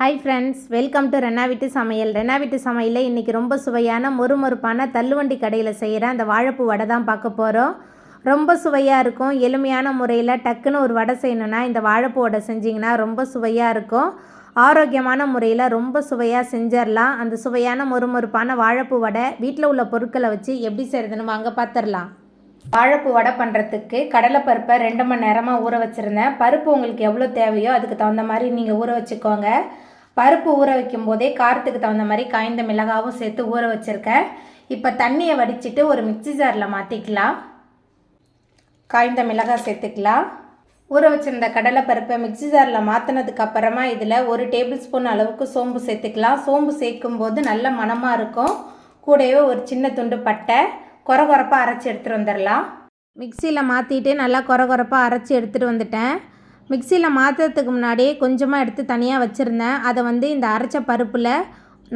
Hi friends welcome to Rena வீட்டு சமையல் ரெனா வீட்டு சமையலில் இன்றைக்கி ரொம்ப சுவையான மொறுமொறுப்பான தள்ளுவண்டி கடையில் செய்கிற அந்த வாழைப்பூ வடை தான் பார்க்க போகிறோம் ரொம்ப சுவையாக இருக்கும். எளிமையான முறையில் டக்குன்னு ஒரு வடை செய்யணுன்னா இந்த வாழைப்பூ வடை செஞ்சிங்கன்னா ரொம்ப சுவையாக இருக்கும். ஆரோக்கியமான முறையில் ரொம்ப சுவையாக செஞ்சிடலாம் அந்த சுவையான மொறுமொறுப்பான வாழைப்பூ வடை வீட்டில் உள்ள பொருட்களை வச்சு எப்படி செய்கிறதுன்னு வாங்க பார்த்துடலாம் வாழைப்பூ வடை பண்ணுறதுக்கு கடலைப்பருப்பை ரெண்டு மணி நேரமாக ஊற வச்சுருந்தேன். பருப்பு உங்களுக்கு எவ்வளோ தேவையோ அதுக்கு தகுந்த மாதிரி நீங்கள் ஊற வச்சுக்கோங்க. பருப்பு ஊற வைக்கும் போதே காரத்துக்கு தகுந்த மாதிரி காய்ந்த மிளகாவும் சேர்த்து ஊற வச்சுருக்கேன் இப்போ தண்ணியை வடிச்சிட்டு ஒரு மிக்ஸி ஜாரில் மாற்றிக்கலாம் காய்ந்த மிளகாய் சேர்த்துக்கலாம். ஊற வச்சிருந்த கடலைப்பருப்பை மிக்ஸி ஜாரில் மாற்றினதுக்கு அப்புறமா இதில் ஒரு டேபிள் ஸ்பூன் அளவுக்கு சோம்பு சேர்த்துக்கலாம். சோம்பு சேர்க்கும் போது நல்ல மணமாக இருக்கும். கூடவே ஒரு சின்ன துண்டு பட்டை. கொர கொரப்பாக அரைச்சி எடுத்துகிட்டு வந்துடலாம். மிக்சியில் மாற்றிட்டு நல்லா கொர கொரப்பாக அரைச்சி எடுத்துகிட்டு வந்துட்டேன். மிக்சியில் மாற்றுறதுக்கு முன்னாடியே கொஞ்சமாக எடுத்து தனியாக வச்சுருந்தேன். அதை வந்து இந்த அரைச்ச பருப்பில்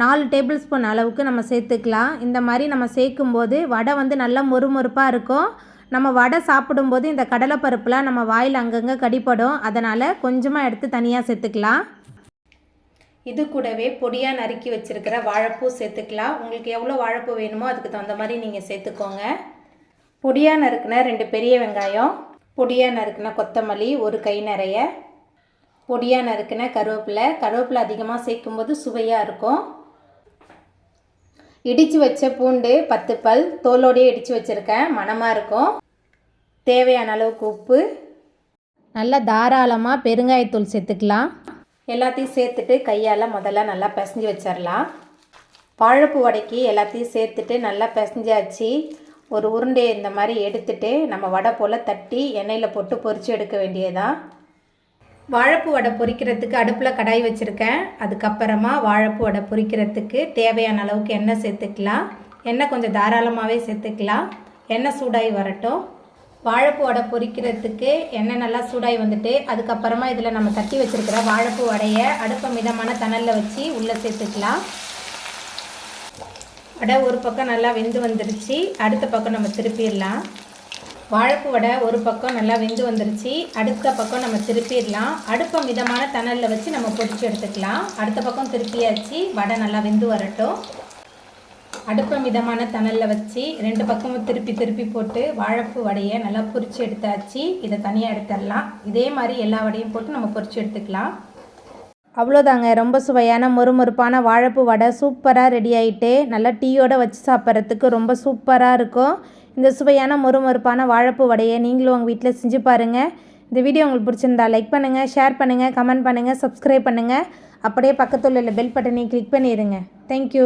நாலு டேபிள் ஸ்பூன் அளவுக்கு நம்ம சேர்த்துக்கலாம். இந்த மாதிரி நம்ம சேர்க்கும்போது வடை வந்து நல்லா மொறுமொறுப்பாக இருக்கும். நம்ம வடை சாப்பிடும்போது இந்த கடலைப்பருப்புலாம் நம்ம வாயில் அங்கங்கே கடிப்படும் அதனால் கொஞ்சமாக எடுத்து தனியாக சேர்த்துக்கலாம். இது கூடவே பொடியாக நறுக்கி வச்சுருக்கிற வாழைப்பூ சேர்த்துக்கலாம். உங்களுக்கு எவ்வளோ வாழைப்பூ வேணுமோ அதுக்கு தகுந்த மாதிரி நீங்கள் சேர்த்துக்கோங்க. பொடியாக நறுக்கின ரெண்டு பெரிய வெங்காயம். பொடியாக நறுக்கின கொத்தமல்லி ஒரு கை நிறைய. பொடியாக நறுக்கின கருவேப்பிலை. கருவேப்பிலை அதிகமாக சேர்க்கும்போது சுவையாக இருக்கும். இடித்து வச்ச பூண்டு பத்து பல். தோலோடையே இடித்து வச்சுருக்கேன். மணமாக இருக்கும். தேவையான அளவுக்கு உப்பு. நல்லா தாராளமாக பெருங்காயத்தூள் சேர்த்துக்கலாம். எல்லாத்தையும் சேர்த்துட்டு கையால் முதல்ல நல்லா பிசைஞ்சு வச்சிடலாம் பழப்பு வடைக்கு எல்லாத்தையும் சேர்த்துட்டு நல்லா பிசைஞ்சாச்சு. ஒரு உருண்டையை இந்த மாதிரி எடுத்துட்டு நம்ம வடை போல் தட்டி எண்ணெயில் போட்டு பொறிச்சு எடுக்க வேண்டியதான் வாழைப்பூ வடை பொரிக்கிறதுக்கு அடுப்பில் கடாய் வச்சுருக்கேன். அதுக்கப்புறமா வாழைப்பூ வடை பொரிக்கிறதுக்கு தேவையான அளவுக்கு எண்ணெய் சேர்த்துக்கலாம். எண்ணெய் கொஞ்சம் தாராளமாகவே சேர்த்துக்கலாம். எண்ணெய் சூடாகி வரட்டும். வாழைப்பூ வடை பொரிக்கிறதுக்கு எண்ணெய் நல்லா சூடாகி வந்துட்டு அதுக்கப்புறமா இதில் நம்ம தட்டி வச்சுருக்கிற வாழைப்பூ வடையை அடுப்பை மிதமான தணலில் வச்சு உள்ளே சேர்த்துக்கலாம். வடை ஒரு பக்கம் நல்லா வெந்து வந்துருச்சு. அடுத்த பக்கம் நம்ம திருப்பிடலாம். வாழைப்பு வடை ஒரு பக்கம் நல்லா வெந்து வந்துருச்சு. அடுத்த பக்கம் நம்ம திருப்பிடலாம். அடுப்பை மிதமான தணலில் வச்சு நம்ம பொடிச்சு எடுத்துக்கலாம். அடுத்த பக்கம் திருப்பியாச்சு. வடை நல்லா வெந்து வரட்டும். அடுப்பை மிதமான தணலில் வச்சு ரெண்டு பக்கமும் திருப்பி திருப்பி போட்டு வாழைப்பு வடையை நல்லா பொரிச்சு எடுத்தாச்சு. இதை தனியாக எடுத்துடலாம். இதே மாதிரி எல்லா வடையும் போட்டு நம்ம பொரிச்சு எடுத்துக்கலாம். அவ்வளோதாங்க. ரொம்ப சுவையான மொறுமொறுப்பான வாழைப்பூ வடை சூப்பராக ரெடி ஆகிட்டு நல்லா டீயோடு வச்சு சாப்பிட்றதுக்கு ரொம்ப சூப்பராக இருக்கும். இந்த சுவையான மொறுமொறுப்பான வாழைப்பூ வடையை நீங்களும் உங்கள் வீட்டில் செஞ்சு பாருங்கள் இந்த வீடியோ உங்களுக்கு பிடிச்சிருந்தா லைக் பண்ணுங்கள் ஷேர் பண்ணுங்கள் கமெண்ட் பண்ணுங்கள் சப்ஸ்கிரைப் பண்ணுங்கள் அப்படியே பக்கத்தில் உள்ள பெல் பட்டனையும் கிளிக் பண்ணிடுங்க தேங்க்யூ